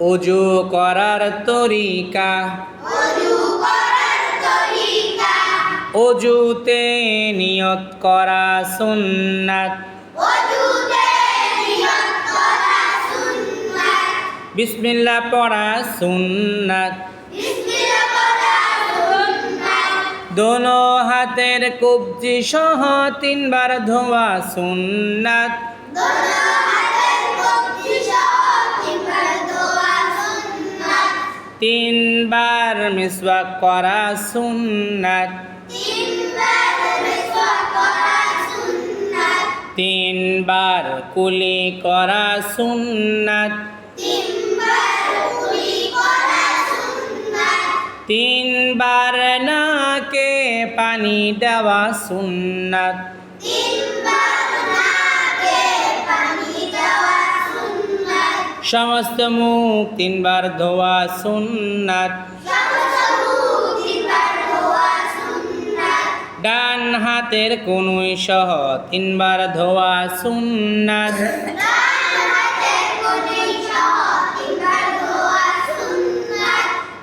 অজু করার তরিকা। অজুতে নিয়ত করা সুন্নাত। বিসমিল্লাহ পড়া সুন্নাত। দোনো হাতের কবজি সহ তিনবার ধোয়া সুন্নাত। তিনবার মিসওয়াক করা সুন্নাত। তিনবার কুলি করা সুন্নাত। তিনবার নাকে পানি দেওয়া সুন্নাত। সমস্ত মুখ তিনবার ধোয়া সুন্নাত। ডান হাতের কনুই সহ তিনবার ধোয়া সুন্নাত।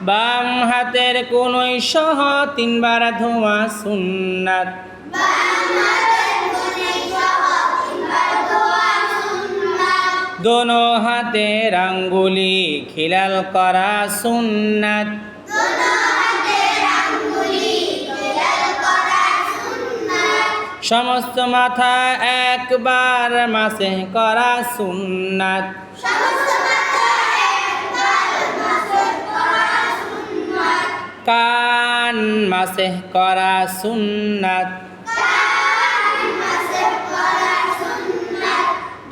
বাম হাতের কনুই সহ তিনবার ধোয়া সুন্নাত। দোনো হাতের আঙ্গুলি খিলাল করা সুন্নাত। সমস্ত মাথা একবার মাসে করা সুন্নাত। কান মাসে করা সুন্নাত।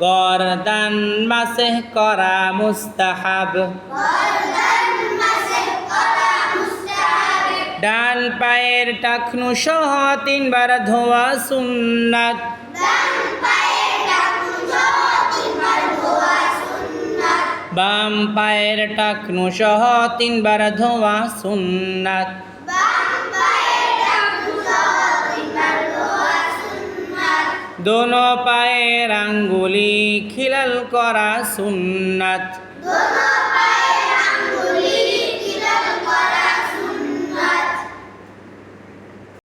গরদান মাসে করা মুস্তাহাব। ডান পায়ের টাকনু সহ তিনবার ধোয়া সুন্নাত। বাম পায়ের টাকনু সহ তিনবার ধোয়া সুন্নাত। দোনো পায়ের আঙ্গুলি খিলাল করা সুন্নাত।